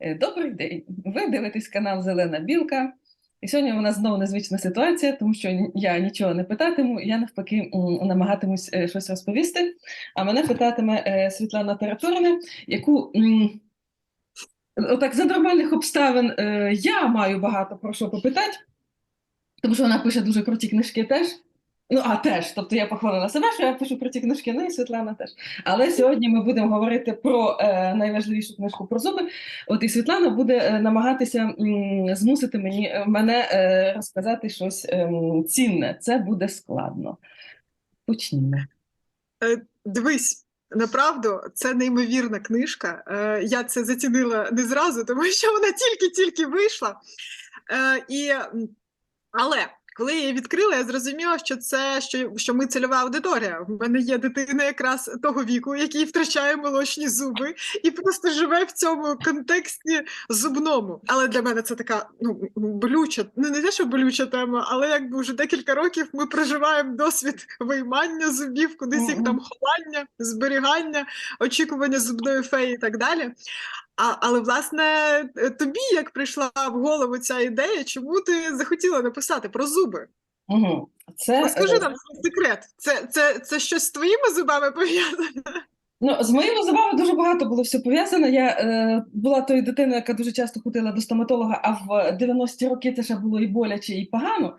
Е, Добрий день! Ви дивитесь канал Зелена Білка. І сьогодні у нас знову незвична ситуація, тому що я нічого не питатиму, я навпаки намагатимусь е, щось розповісти. А мене питатиме е, Світлана Тераторина, яку отак за нормальних обставин я маю багато про що попитати, тому що вона пише дуже круті книжки теж. Ну, а теж, тобто я похвалила себе, що я пишу про ці книжки, ну і Світлана теж. Але сьогодні ми будемо говорити про е, найважливішу книжку про зуби. От і Світлана буде е, намагатися м, змусити мені е, мене е, розказати щось ем, цінне. Це буде складно. Почнімо. Е, Дивись, направду, це неймовірна книжка. Е, Я це зацінила не зразу, тому що вона тільки-тільки вийшла. Е, І, але коли я її відкрила, я зрозуміла, що це що, що ми цільова аудиторія. У мене є дитина якраз того віку, який втрачає молочні зуби і просто живе в цьому контексті зубному. Але для мене це така ну болюча, ну не те, що болюча тема, але якби вже декілька років ми проживаємо досвід виймання зубів, кудись їх там ховання, зберігання, очікування зубної феї і так далі. А, але власне тобі як прийшла в голову ця ідея, чому ти захотіла написати про зуби? Угу. Це, Розкажи е, нам секрет. Це, це, це щось з твоїми зубами пов'язане? Ну, з моїми зубами дуже багато було все пов'язано. Я е, була тою дитиною, яка дуже часто ходила до стоматолога, а в 90-ті роки це ще було і боляче, і погано.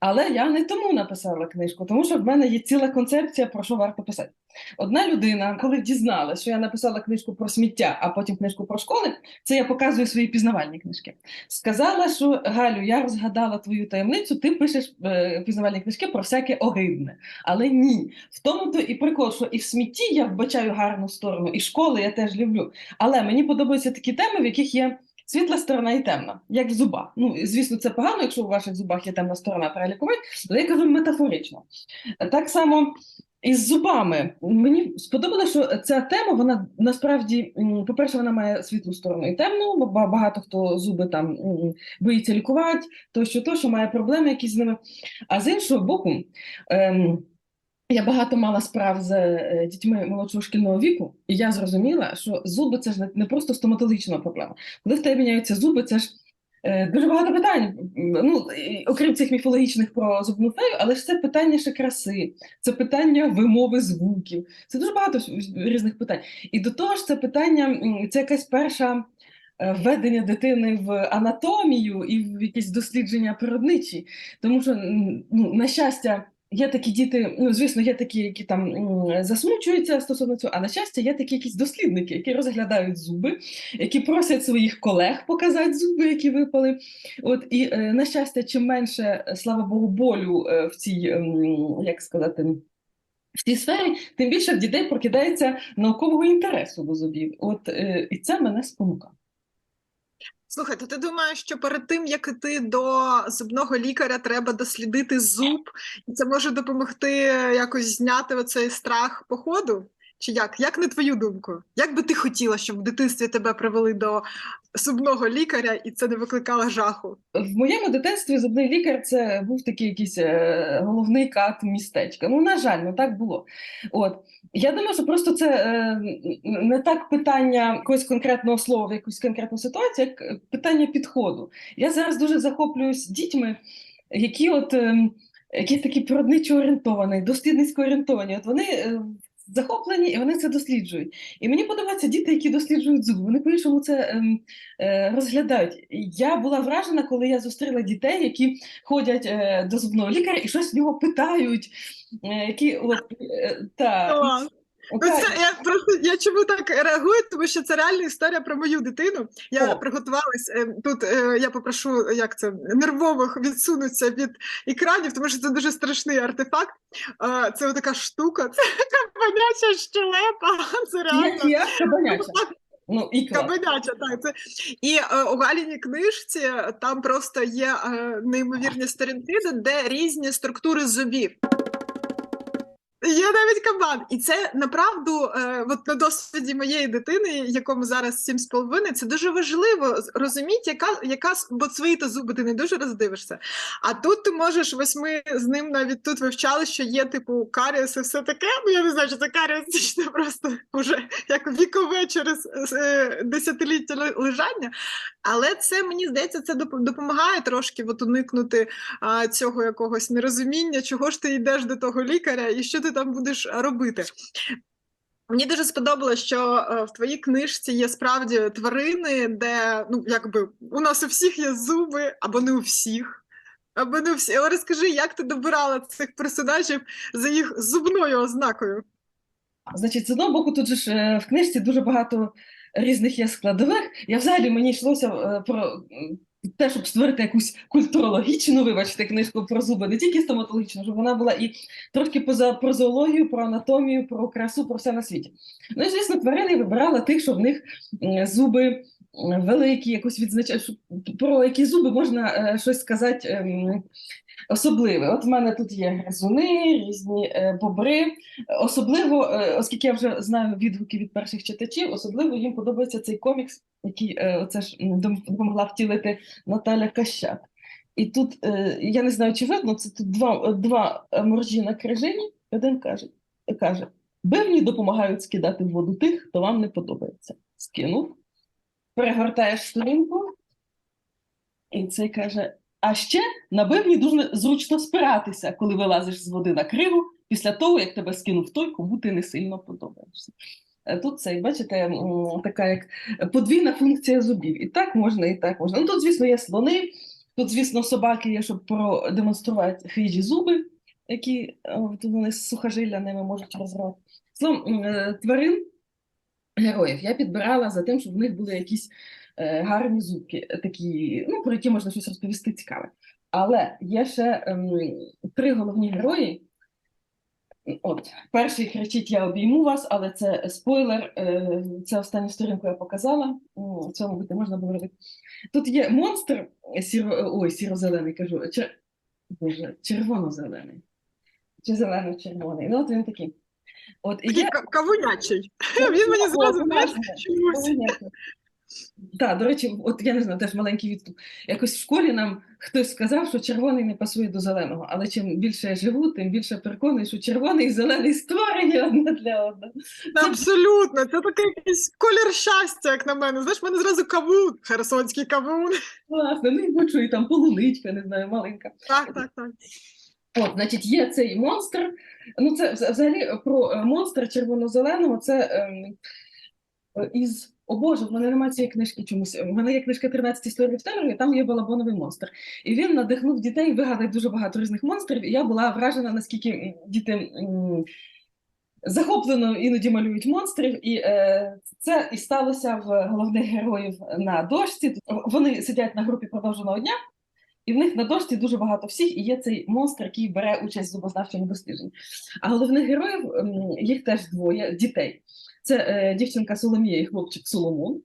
Але я не тому написала книжку, тому що в мене є ціла концепція, про що варто писати. Одна людина, коли дізналася, що я написала книжку про сміття, а потім книжку про школи, це я показую свої пізнавальні книжки. Сказала, що Галю, я розгадала твою таємницю, ти пишеш е, пізнавальні книжки про всяке огидне. Але ні. В тому то і прикол, що і в смітті я вбачаю гарну сторону, і школи я теж люблю. Але мені подобаються такі теми, в яких є світла сторона і темна, як в зубах. Ну, звісно, це погано, якщо у ваших зубах є темна сторона, треба лікувати, але я кажу метафорично. Так само. І з зубами мені сподобалося, що ця тема, вона насправді, по-перше, вона має світлу сторону і темну, бо багато хто зуби там боїться лікувати, то що то, що має проблеми якісь з ними. А з іншого боку, ем, я багато мала справ з е, дітьми молодшого шкільного віку, і я зрозуміла, що зуби це ж не, просто стоматологічна проблема. Коли в тебе міняються зуби, це ж е, дуже багато питань. Ну, окрім цих міфологічних про зубну фею, але ж це питання ще краси, це питання вимови звуків. Це дуже багато різних питань. І до того ж, це питання, це якась перша. е, Введення дитини в анатомію і в якісь дослідження природничі, тому що ну, на щастя, Є такі діти, ну звісно, є такі, які там засмучуються стосовно цього, а на щастя, є такі якісь дослідники, які розглядають зуби, які просять своїх колег показати зуби, які випали. От і е, на щастя, чим менше, е, слава Богу, болю е, в цій, ем, як сказати. В цій сфері, тим більше в дітей прокидається наукового інтересу до зубів. От і це мене спонукає. Слухай, то ти думаєш, що перед тим, як іти до зубного лікаря, треба дослідити зуб, і це може допомогти якось зняти оцей страх походу? Чи як? Як на твою думку? Як би ти хотіла, щоб в дитинстві тебе привели до зубного лікаря і це не викликало жаху? В моєму дитинстві зубний лікар це був такий якийсь е, головний кат містечка. Ну, на жаль, ну так було. От я думаю, що просто це е, не так питання якогось конкретного слова в якусь конкретну ситуацію, як е, питання підходу. Я зараз дуже захоплююсь дітьми, які от е, які такі природничо орієнтовані, дослідницько орієнтовані. От вони. Захоплені, і вони це досліджують. І мені подобаються діти, які досліджують зуби. Вони по-іншому це ем, е, розглядають. Я була вражена, коли я зустріла дітей, які ходять е, до зубного лікаря і щось в нього питають. Е, які, от, е, та, це я просто я чому так реагую, тому що це реальна історія про мою дитину. Я О. приготувалась е, тут. е, Я попрошу, як це нервових відсунутися від екранів, тому що це дуже страшний артефакт. Е, Це така штука, це така воняча щелепа. Це реально я кабаняча. Ну, ікла. Кабаняча, так. Це... І е, у Галіній книжці там просто є е, неймовірні сторінки, де різні структури зубів. Є навіть кабан. І це направду, е, от на досвіді моєї дитини, якому зараз сім з половиною, це дуже важливо розуміти, яка, яка бо свої то зуби ти не дуже роздивишся. А тут ти можеш, ось ми з ним навіть тут вивчали, що є типу карієс і все таке. Ну я не знаю, що це карієс, це просто вже як вікове через е, десятиліття лежання. Але це мені здається, це допомагає трошки от уникнути а, цього якогось нерозуміння, чого ж ти йдеш до того лікаря і що ти там будеш робити. Мені дуже сподобалось, що е, в твоїй книжці є справді тварини, де ну якби у нас у всіх є зуби, або не у всіх. Або не у всіх. Але розкажи, як ти добирала цих персонажів за їх зубною ознакою? Значить, з одного боку, тут же ж е, в книжці дуже багато різних є складових. Я взагалі мені йшлося е, про те, щоб створити якусь культурологічну, вибачте, книжку про зуби, не тільки стоматологічну, щоб вона була і трошки поза про зоологію, про анатомію, про красу, про все на світі. Ну і звісно, тварини я вибирала тих, що в них зуби великі, якось відзначають, про які зуби можна е, щось сказати. Особливе. От в мене тут є гризуни, різні е, бобри. Особливо, е, оскільки я вже знаю відгуки від перших читачів, особливо їм подобається цей комікс, який е, оце ж допомогла втілити Наталя Кащак. І тут я не знаю, чи видно, це тут два, два моржі на крижині. Один каже, каже: бивні допомагають скидати в воду тих, хто вам не подобається. Скинув, перегортаєш сторінку, і цей каже: а ще на бивні дуже зручно спиратися, коли вилазиш з води на криву, після того, як тебе скинув той, кому ти не сильно подобаєшся. Е, Тут це, бачите, така як подвійна функція зубів. І так можна, і так можна. Ну, тут, звісно, є слони, тут, звісно, собаки є, щоб продемонструвати хижі зуби, які е, вони сухожилля ними можуть розрати. Словом, е, тварин, героїв я підбирала за тим, щоб в них були якісь гарні зубки, е, такі, ну, про які можна щось розповісти цікаве. Але є ще ем, три головні герої. От, перший кричить: Я обійму вас, але це спойлер. е, Це останню сторінку я показала. М, Це, мабуть, можна було робити. Тут є монстр сіро, ой, сіро-зелений, кажу, чер... Боже, червоно-зелений. Чи зелено-червоний. Ну, от він такий. От, і є... кавунячий. Він мені зразу знаєш, чомусь. Так, до речі, от я не знаю, теж маленький відступ. Якось в школі нам хтось сказав, що червоний не пасує до зеленого, але чим більше я живу, тим більше переконую, що червоний і зелений створені одне для одного. Абсолютно, це такий якийсь колір щастя, як на мене. Знаєш, в мене зразу кавун, херсонський кавун. Власне, ну і і там полуничка, не знаю, маленька. Так, так, так. От, значить, є цей монстр. Ну, це взагалі про е, монстра червоно-зеленого. Це ем, е, із. О Боже, в мене немає цієї книжки чомусь. В мене є книжка «13 історій в темряві, там є балабоновий монстр. І він надихнув дітей вигадати дуже багато різних монстрів. І я була вражена, наскільки діти захоплено іноді малюють монстрів. І е, це і сталося в головних героїв на дошці. Вони сидять на групі продовженого дня. І в них на дошці дуже багато всіх, і є цей монстр, який бере участь в зубознавчому дослідженні. А головних героїв їх теж двоє дітей. Це е, дівчинка Соломія і хлопчик Соломон.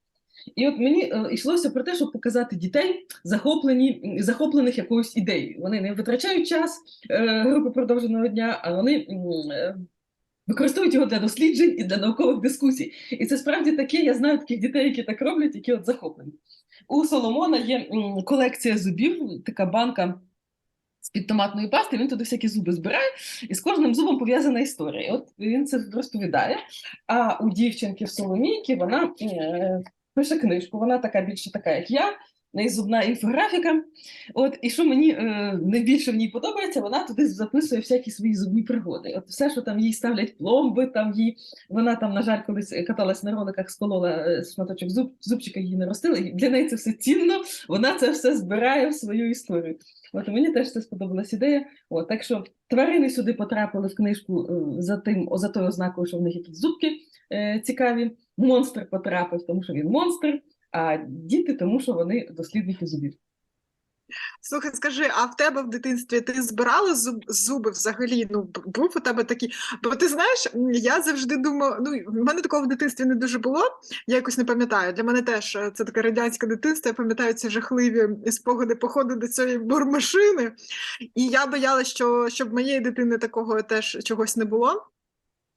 І от мені е, йшлося про те, щоб показати дітей, захоплені, захоплених якоюсь ідеєю. Вони не витрачають час е, групи продовженого дня, а вони е, використовують його для досліджень і для наукових дискусій. І це справді таке. Я знаю таких дітей, які так роблять, які от захоплені. У Соломона є колекція зубів, така банка з-під томатної пасти, він туди всякі зуби збирає, і з кожним зубом пов'язана історія. От він це розповідає. А у дівчинки в Соломійки вона е, пише книжку, вона така більше така, як я. Неї зубна інфографіка. От, і що мені е, найбільше в ній подобається, вона туди записує всякі свої зубні пригоди. От все, що там їй ставлять пломби, там їй вона там, на жаль, колись каталась на роликах, сколола е, шматочок зуб, зубчика її не ростили. Для неї це все цінно, вона це все збирає в свою історію. От мені теж це сподобалась ідея. От, так що тварини сюди потрапили в книжку е, за тим, за тою ознакою, що в них якісь зубки е, цікаві. Монстр потрапив, тому що він монстр, а діти, тому що вони дослідники зубів. Слухай, скажи, а в тебе в дитинстві ти збирала зуб, зуби взагалі? Ну, був у тебе такий. Бо ти знаєш, я завжди думала, ну, в мене такого в дитинстві не дуже було, я якось не пам'ятаю. Для мене теж е, це таке радянське дитинство, я пам'ятаю ці жахливі спогади походу до цієї бормашини. І я боялася, що щоб моєї дитини такого теж чогось не було.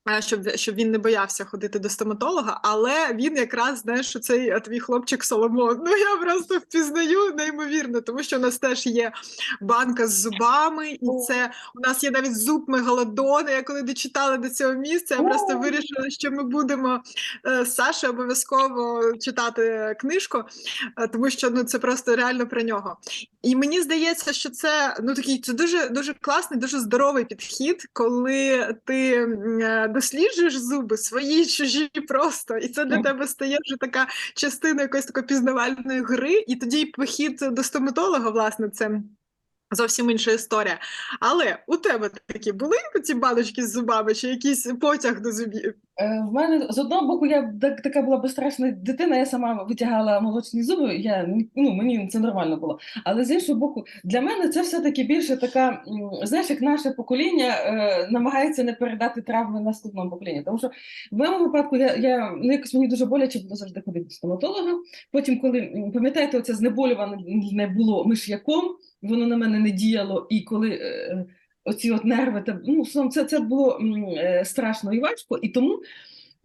Е, щоб, щоб він не боявся ходити до стоматолога, але він якраз знаєш, що цей е, твій хлопчик Соломон. Ну я просто впізнаю неймовірно, тому що у нас теж є банка з зубами, і це у нас є навіть зуб мегалодона. Я коли дочитала до цього місця, я просто вирішила, що ми будемо е, з Сашею обов'язково читати книжку, тому що ну це просто реально про нього. І мені здається, що це ну такий це дуже дуже класний, дуже здоровий підхід, коли ти досліджуєш зуби свої, чужі просто, і це для тебе стає вже така частина якоїсь такої пізнавальної гри, і тоді похід до стоматолога, власне, це. Зовсім інша історія. Але у тебе такі були ці баночки з зубами, чи якийсь потяг до зубів? Е, В мене з одного боку, я так- така була безстрашна дитина, я сама витягала молочні зуби, я, ну, мені це нормально було. Але з іншого боку, для мене це все-таки більше така, знаєш, як наше покоління е, намагається не передати травми наступному поколінню. Тому що в моєму випадку я, я ну, якось мені дуже боляче було завжди ходити до стоматолога. Потім, коли пам'ятаєте, оце знеболюване не було миш'яком, воно на мене не діяло, і коли. Е, Оці от нерви, та, ну, це, це було е, страшно і важко, і тому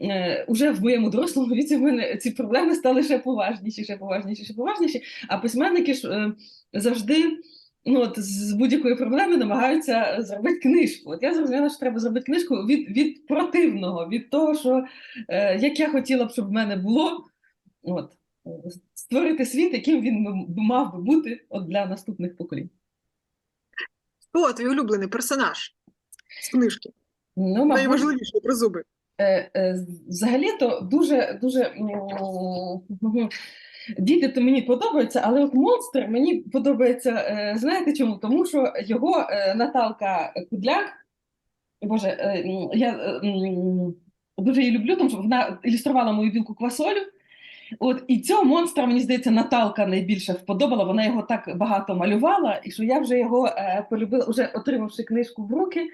е, уже в моєму дорослому віці в мене ці проблеми стали ще поважніші, ще поважніші, ще поважніші. А письменники ж е, завжди ну, от, з будь-якої проблеми намагаються зробити книжку. От я зрозуміла, що треба зробити книжку від, від противного, від того, що як я хотіла б, щоб в мене було. От, створити світ, яким він мав би бути от, для наступних поколінь. Хто твій улюблений персонаж з книжки? Ну, мабуть, Найважливіше про зуби. Е, е, Взагалі-то дуже дуже діти то мені подобаються, але от монстр мені подобається. е, Знаєте чому? Тому що його Наталка Кудляк, Боже, я дуже її люблю, тому що вона ілюструвала мою білку квасолю. От і цього монстра, мені здається, Наталка найбільше вподобала. Вона його так багато малювала, і що я вже його е, полюбила, вже отримавши книжку в руки,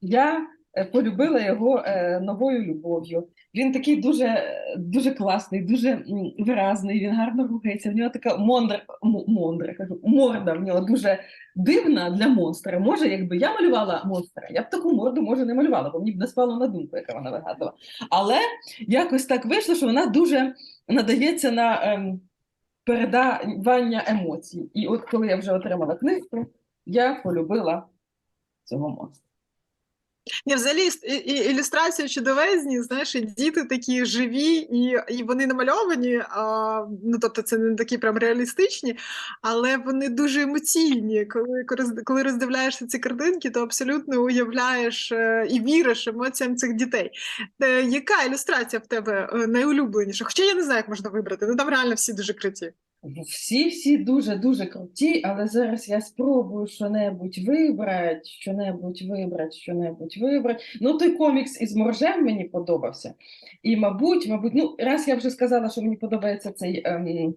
я е, полюбила його е, новою любов'ю. Він такий дуже, дуже класний, дуже виразний, він гарно рухається. В нього така мондра, мондра, кажу, морда в нього дуже дивна для монстра. Може, якби я малювала монстра, я б таку морду може не малювала, бо мені б не спало на думку, яка вона вигадувала. Але якось так вийшло, що вона дуже надається на ем, передавання емоцій. І от коли я вже отримала книжку, я полюбила цього монстра. Ні, взагалі і, і, ілюстрації чудовезні, знаєш, і діти такі живі, і, і вони намальовані, а, ну тобто це не такі прям реалістичні, але вони дуже емоційні. Коли, коли роздивляєшся ці картинки, то абсолютно уявляєш е, і віриш емоціям цих дітей. Е, яка ілюстрація в тебе е, найулюбленіша? Хоча я не знаю, як можна вибрати, ну там реально всі дуже круті. Всі всі дуже дуже круті, але зараз я спробую що-небудь вибрати, що-небудь вибрати, що-небудь вибрати. Ну, той комікс із моржем мені подобався. І, мабуть, мабуть, ну, раз я вже сказала, що мені подобається цей ем,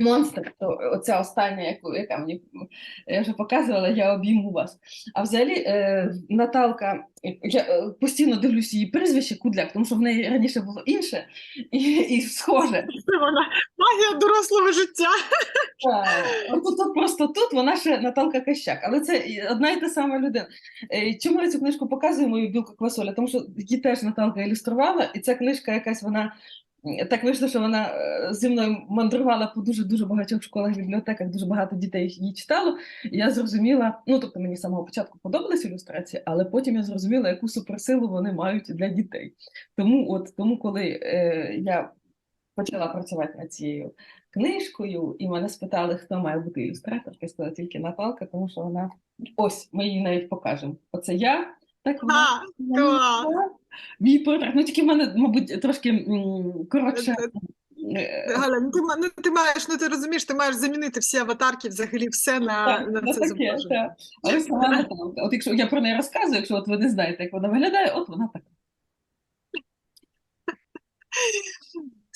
монстр, то оця остання, яку, яка мені я вже показувала, я обійму вас. А взагалі, е, Наталка, я е, постійно дивлюся її прізвище Кудляк, тому що в неї раніше було інше і, і схоже. Це вона магія дорослого життя. Так, тут, тут просто тут вона ще Наталка Кащак, але це одна і та сама людина. Е, Чому я цю книжку показую мою білку квасоля? Тому що її теж Наталка ілюструвала, і ця книжка якась вона так вийшло, що вона е, зі мною мандрувала по дуже дуже багатьох школах, бібліотеках, дуже багато дітей її читало. І я зрозуміла, ну тобто мені з самого початку подобались ілюстрації, але потім я зрозуміла, яку суперсилу вони мають для дітей. Тому, от тому, коли е, я почала працювати над цією книжкою, і мене спитали, хто має бути ілюстратор. Я сказала тільки Наталка, тому що вона ось ми її навіть покажемо. Оце я. Так А, клас! мій портрет. Ну тільки в мене, мабуть, трошки коротше. е, Галя, ну ти, ну ти маєш, ну ти розумієш, ти маєш замінити всі аватарки, взагалі все на, Так, на ну, це таке, зображення. так. А ось вона. От якщо я про неї розказую, якщо от ви не знаєте, як вона виглядає, от вона така.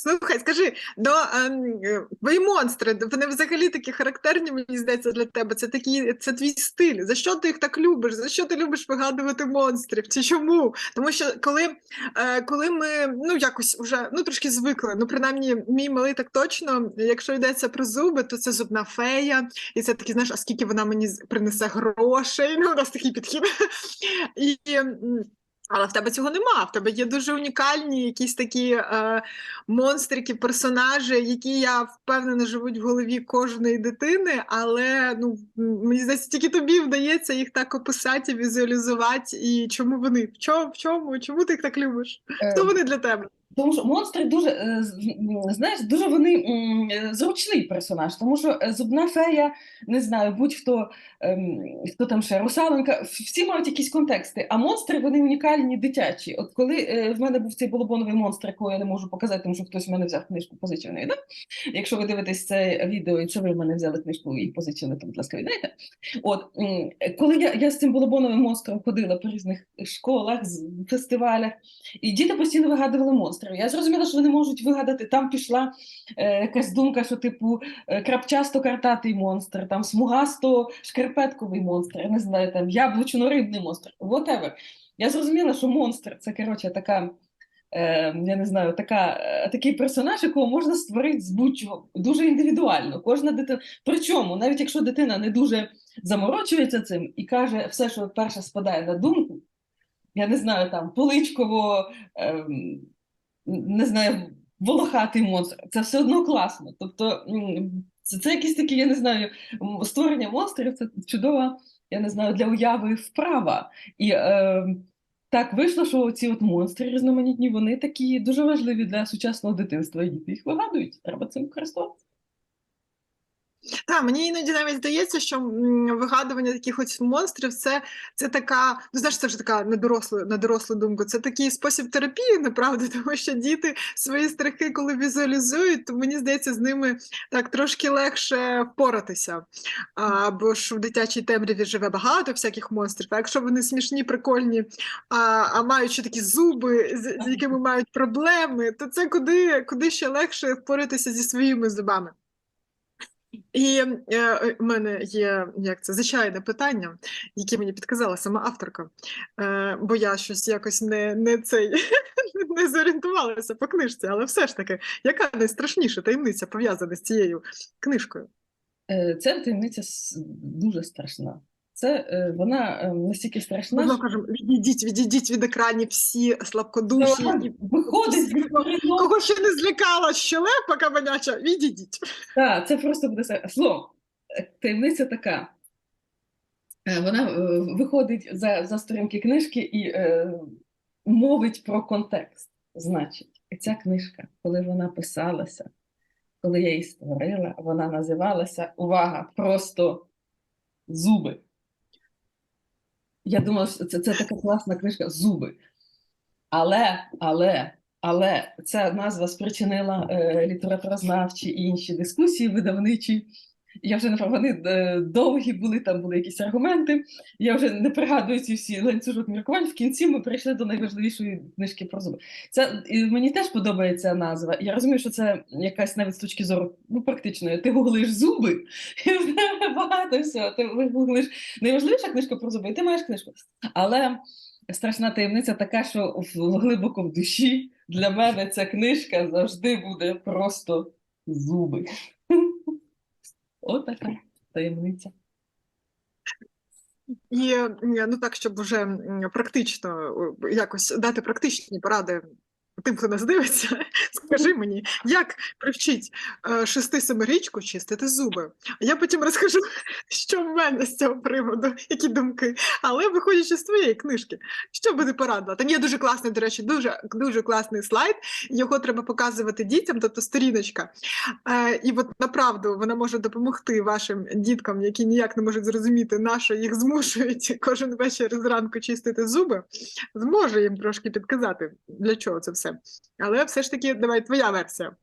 Слухай, скажи, до ем, твої монстри, вони взагалі такі характерні, мені здається, для тебе. Це такі, це твій стиль. За що ти їх так любиш? За що ти любиш вигадувати монстрів? Чи чому? Тому що коли, е, коли ми ну якось вже ну трошки звикли, ну принаймні мій малий так точно, якщо йдеться про зуби, то це зубна фея, і це такі, знаєш, а скільки вона мені принесе грошей? Ну, у нас такий підхід. І, Але в тебе цього нема. В тебе є дуже унікальні якісь такі е, монстрики, персонажі, які я впевнена живуть в голові кожної дитини. Але ну мені здається, тільки тобі вдається їх так описати, візуалізувати. І чому вони? В чому? В чому? Чому ти їх так любиш? Хто Е, вони для тебе? Тому що монстри дуже, е, знаєш, дуже вони е, зручний персонаж, тому що е, зубна фея, не знаю, будь-хто ем, хто там ще, русалонька, всі мають якісь контексти, а монстри вони унікальні, дитячі. От коли в мене був цей болобоновий монстр, якого я не можу показати, тому що хтось в мене взяв книжку позиченої, да? Якщо ви дивитесь це відео, і це ви в мене взяли книжку і позичили, то, будь ласка, віддайте. От, коли я, я з цим болобоновим монстром ходила по різних школах, фестивалях, і діти постійно вигадували монстрів. Я зрозуміла, що вони можуть вигадати. Там пішла е, якась думка, що типу е, крапчасто-картатий монстр, там смугасто-шкарпетковий монстр, я не знаю, там яблучно-рибний монстр, whatever. Я зрозуміла, що монстр це коротше така. Е, я не знаю, така, е, такий персонаж, якого можна створити з будь-чого дуже індивідуально. Кожна дитина. Причому, навіть якщо дитина не дуже заморочується цим і каже все, що перше спадає на думку, я не знаю, там поличково, ем, не знаю, волохатий монстр. Це все одно класно. Тобто, це, це якісь такі, я не знаю, створення монстрів це чудова, я не знаю, для уяви вправа. І е, так вийшло, що ці от монстри різноманітні, вони такі дуже важливі для сучасного дитинства. І їх вигадують. Треба цим користуватися. Так, мені іноді навіть здається, що вигадування якихось монстрів це, це така, ну знаєш, це вже така на дорослу, на думку. Це такий спосіб терапії, направду, тому що діти свої страхи, коли візуалізують, то мені здається, з ними так трошки легше впоратися. А, бо ж в дитячій темряві живе багато всяких монстрів. А якщо вони смішні, прикольні, а, а ще такі зуби, з якими мають проблеми, то це куди, куди ще легше впоратися зі своїми зубами. І е, в мене є як це звичайне питання, яке мені підказала сама авторка, е, бо я щось якось не, не цей не зорієнтувалася по книжці, але все ж таки, яка найстрашніша таємниця пов'язана з цією книжкою? Е, Це таємниця дуже страшна. Це е, вона е, настільки страшна, Ми кажемо, відійдіть, відійдіть від екранів всі слабкодуші, виходить з коридору. кого ще не злякала щелепа кабаняча, відійдіть. Так, це просто буде все. Слово, е, таємниця така. Вона виходить за, за сторінки книжки і е, мовить про контекст. Значить, ця книжка, коли вона писалася, коли я її створила, вона називалася Увага! Просто зуби. Я думала, що це, це така класна книжка Зуби. Але, але, але ця назва спричинила е, літературознавчі і інші дискусії видавничі. Я вже не вони е, довгі були, там були якісь аргументи. Я вже не пригадую ці всі ланцюжок міркувань. В кінці ми прийшли до найважливішої книжки про зуби. Це і мені теж подобається назва. Я розумію, що це якась навіть з точки зору ну, практичної. Ти гуглиш зуби, і в тебе багато всього. Ти гуглиш найважливіша книжка про зуби, і ти маєш книжку. Але страшна таємниця така, що в- глибоко в душі для мене ця книжка завжди буде просто зуби. Отака таємниця. І е, ну так, щоб вже практично е, якось дати практичні поради тим, хто нас дивиться, скажи мені, як привчить е, шести-семирічку чистити зуби. Я потім розкажу, що в мене з цього приводу, які думки. Але виходячи з твоєї книжки, що би ти порадила? Там є дуже класний, до речі, дуже, дуже класний слайд. Його треба показувати дітям, тобто сторіночка. Е, і от направду вона може допомогти вашим діткам, які ніяк не можуть зрозуміти, на що їх змушують кожен вечір зранку чистити зуби, зможе їм трошки підказати, для чого це все. Але все ж таки, давай твоя версія.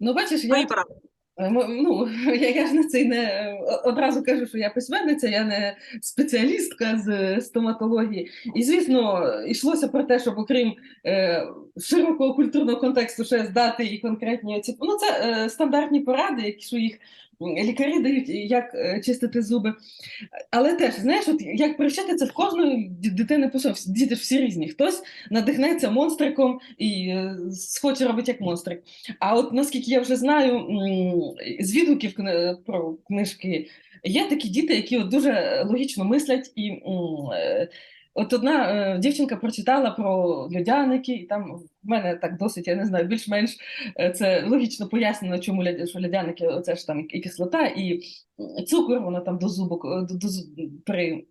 Ну, бачиш, Твої я, поради. е, ну, я, я ж на це не е, одразу кажу, що я письменниця, я не спеціалістка з стоматології. І, звісно, йшлося про те, щоб окрім е, широкого культурного контексту ще здати і конкретні ці. Ну, це е, стандартні поради, якщо їх лікарі дають, як е, чистити зуби. Але теж, знаєш, от як привчати це в кожної дитини по. Діти ж всі різні. Хтось надихнеться монстриком і е, схоче робити як монстрик. А от наскільки я вже знаю з відгуків про книжки, є такі діти, які от дуже логічно мислять і е, От одна е, дівчинка прочитала про льодяники, і там в мене так досить, я не знаю, більш-менш е, це логічно пояснено, чому ляд- що льодяники це ж там і, кислота, і цукор, воно там до зубок е, до, до, при,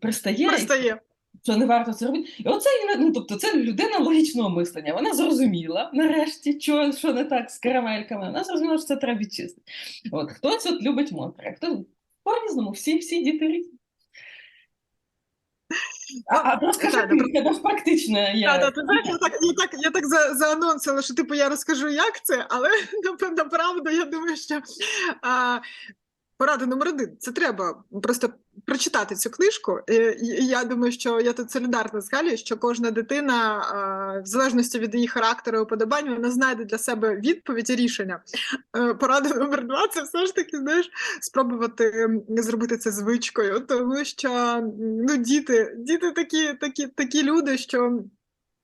пристає, Пристає. що не варто це робити. І оце ну, тобто це людина логічного мислення. Вона зрозуміла нарешті, що, що не так з карамельками. Вона зрозуміла, що це треба відчистити. От хтось от любить монстри, а хто по-різному, всі, всі діти різні. А, а розкажи, ти, в тебе ж практично є. Та, та, ти знаєш, я так, я так, я так за, заанонсила, що типу я розкажу, як це, але правда направду я думаю, що а, порада номер один це треба просто прочитати цю книжку. Е, І, я думаю, що я тут солідарна з Галією, що кожна дитина, а, в залежності від її характеру і уподобань, вона знайде для себе відповідь і рішення. Е, Порада номер два це все ж таки знаєш, спробувати зробити це звичкою, тому що ну, діти, діти такі, такі, такі люди, що.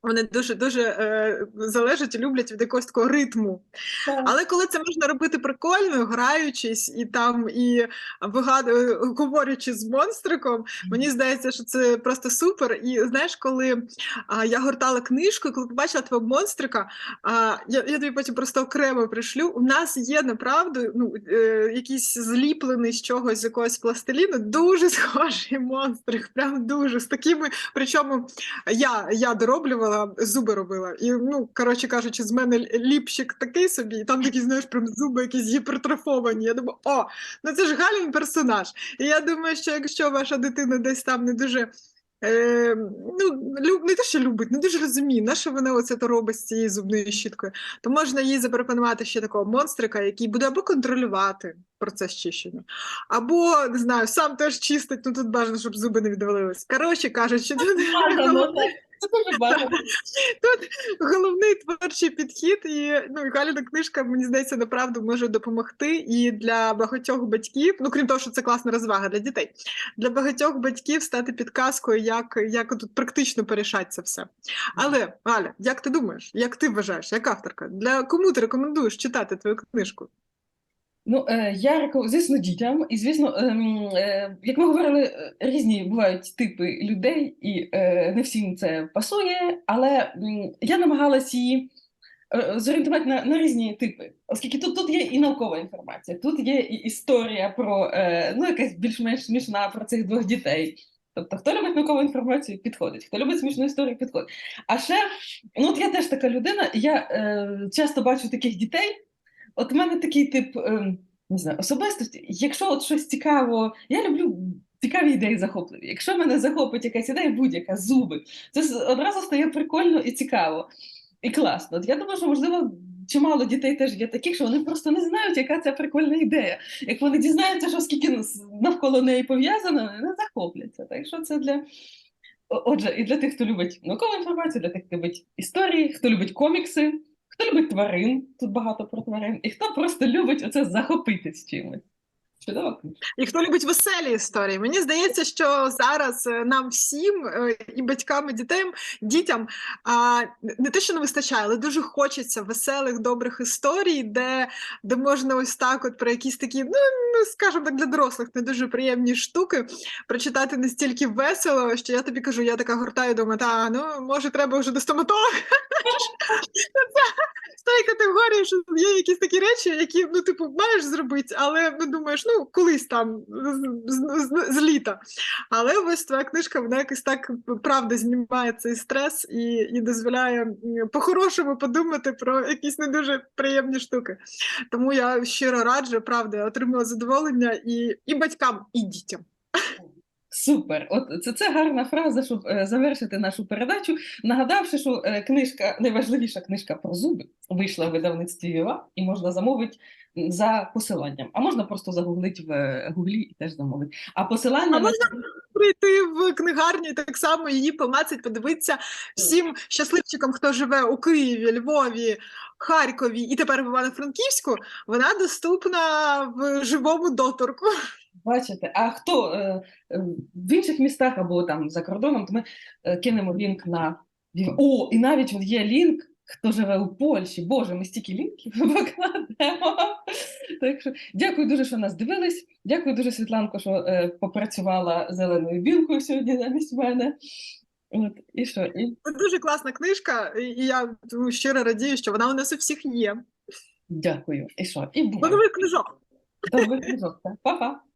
Вони дуже дуже е, залежать і люблять від якогось такого ритму. Так. Але коли це можна робити прикольно, граючись і там і вигадую, говорячи з монстриком, мені здається, що це просто супер. І знаєш, коли а, я гортала книжку, і коли побачила твого монстрика, а, я, я тобі потім просто окремо пришлю. У нас є направду ну, е, якийсь зліплений з чогось з якогось пластиліну, дуже схожий монстрик, прям дуже з такими. Причому я, я дороблювала, зуби робила. І, ну, коротше кажучи, з мене ліпщик такий собі, і там такі, знаєш, прям зуби якісь гіпертрофовані. Я думаю, о, ну це ж Галін персонаж. І я думаю, що якщо ваша дитина десь там не дуже. Е, ну, люб, не те, що любить, не дуже розуміє, на що вона оце то робить з цією зубною щіткою, то можна їй запропонувати ще такого монстрика, який буде або контролювати процес чищення, або не знаю, сам теж чистить, ну тут бажано, щоб зуби не відвалились. Коротше кажучи, тут Бажано, так. Дуже. Тут головний творчий підхід, і ну Галіна книжка, мені здається, направду може допомогти і для багатьох батьків, ну крім того, що це класна розвага для дітей, для багатьох батьків стати підказкою, як, як тут практично порішати це все. Але Галя, як ти думаєш, як ти вважаєш, як авторка, для кому ти рекомендуєш читати твою книжку? Ну, е, я рекомендую, звісно, дітям. І, звісно, ем, е, як ми говорили, е, різні бувають типи людей, і не всім це пасує, але я намагалась її зорієнтувати на, на різні типи, оскільки тут, тут є і наукова інформація, тут є і історія про ну, якась більш-менш смішна про цих двох дітей. Тобто, хто любить наукову інформацію, підходить, хто любить смішну історію, підходить. А ще, ну от я теж така людина, я часто бачу таких дітей. От у мене такий тип, ем, не знаю, особистості. Якщо от щось цікаво, я люблю цікаві ідеї захопливі. Якщо мене захопить якась ідея, будь-яка зуби, це одразу стає прикольно і цікаво, і класно. От я думаю, що можливо. Чимало дітей теж є таких, що вони просто не знають, яка це прикольна ідея. Як вони дізнаються, що скільки навколо неї пов'язано, вони захопляться. Так що це для. Отже, і для тих, хто любить наукову інформацію, для тих, хто любить історії, хто любить комікси, хто любить тварин, тут багато про тварин, і хто просто любить оце захопитись чимось. Книжка. І хто любить веселі історії? Мені здається, що зараз е, нам всім, е, і батькам, і дітям, дітям не те, що не вистачає, але дуже хочеться веселих, добрих історій, де, де можна ось так, от про якісь такі, ну, ну скажімо так, для дорослих не дуже приємні штуки прочитати настільки весело, що я тобі кажу, я така гортаю, думаю, та ну може треба вже до стоматолога. З тої категорії, що є якісь такі речі, які ну, типу, маєш зробити, але ну, думаєш, ну колись там з, з, з, літа. Але ось твоя книжка, вона якось так правда знімає цей стрес і, і дозволяє по-хорошому подумати про якісь не дуже приємні штуки. Тому я щиро раджу, правда, я отримала задоволення і, і батькам, і дітям. Супер. От це, це гарна фраза, щоб е, завершити нашу передачу, нагадавши, що е, книжка, найважливіша книжка про зуби, вийшла в видавництві Віва і можна замовити за посиланням. А можна просто загуглити в е, гуглі і теж замовити. А посилання А на можна прийти в книгарню і так само її помацать, подивитися всім щасливчикам, хто живе у Києві, Львові, Харкові і тепер в Івано-Франківську, вона доступна в живому доторку. Бачите, а хто е, е, в інших містах або там за кордоном, то ми кинемо лінк на О, і навіть є лінк, хто живе у Польщі. Боже, ми стільки лінків покладемо. Так що дякую дуже, що нас дивились. Дякую дуже, Світланко, що е, попрацювала зеленою білкою сьогодні замість мене. От, і що? І Це дуже класна книжка, і я щиро радію, що вона у нас у всіх є. дякую. І що? І нових книжок! Нових книжок. так. Па-па.